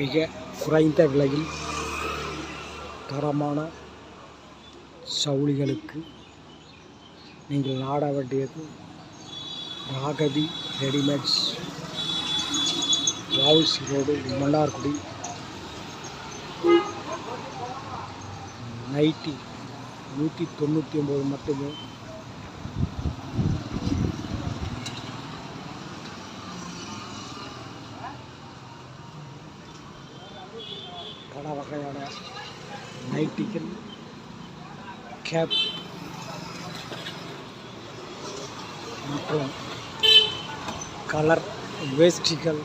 மிக குறைந்த விலையில் தரமான சவுளிகளுக்கு நீங்கள் நாட வேண்டியது Raghavi readymades VOC road Mannargudi. Nighty நூற்றி தொண்ணூற்றி ஒம்பது மட்டுமே பல வகையான நைட்டிகள் கேப் மற்றும் கலர் வேஷ்டிகள்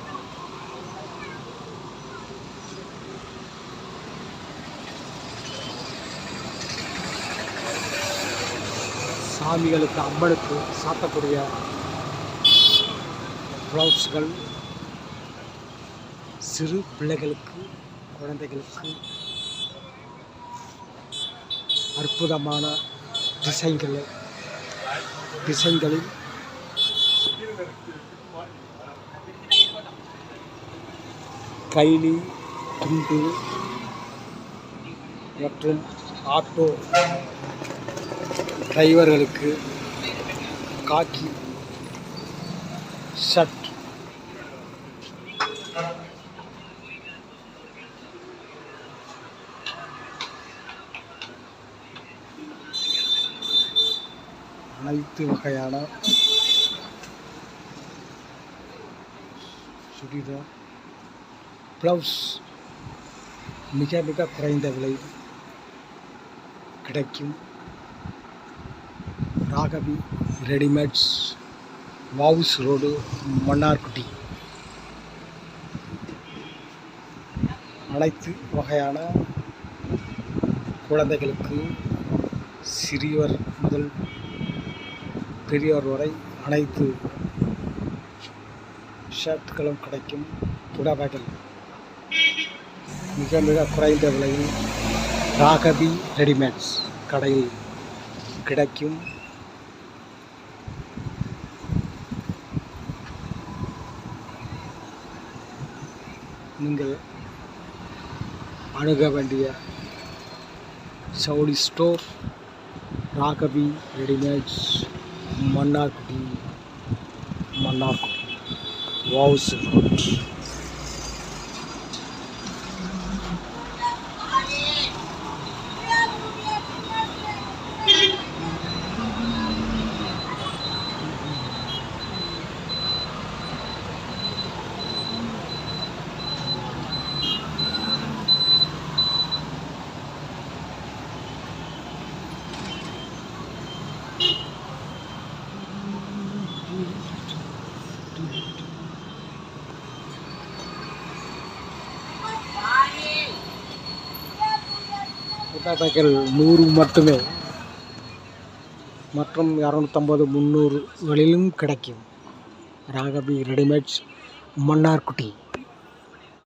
சாமிகளுக்கு அம்மனுக்கு சாத்தக்கூடிய ப்ளவுஸ்கள் சிறு பிள்ளைகளுக்கு குழந்தைகளுக்கு அற்புதமான திசைகளை டிசைன்களில் கைலி துண்டு மற்றும் ஆட்டோ டிரைவர்களுக்கு காக்கி ஷர்ட் அனைத்து வகையான சுடிதார் ப்ளவுஸ் மிக மிக குறைந்த விலை கிடைக்கும். Raghavi readymades VOC road Mannargudi. அனைத்து வகையான குழந்தைகளுக்கு சிறியவர் முதல் பெரியோர் வரை அனைத்து ஷர்ட்களும் கிடைக்கும். புடவைகள் மிக மிக குறைந்த விலையில் ராகவி ரெடிமேட்ஸ் கடையில் கிடைக்கும். நீங்கள் அணுக வேண்டிய Saudi store Raghavi readymades Mannargudi Mannargudi VOC road புட்டாட்டாக்கள் நூறு மட்டுமே. மற்றும் இரநூத்தம்பது முந்நூறுகளிலும் கிடைக்கும். ராகவி ரெடிமேட்ஸ் மன்னார்குட்டி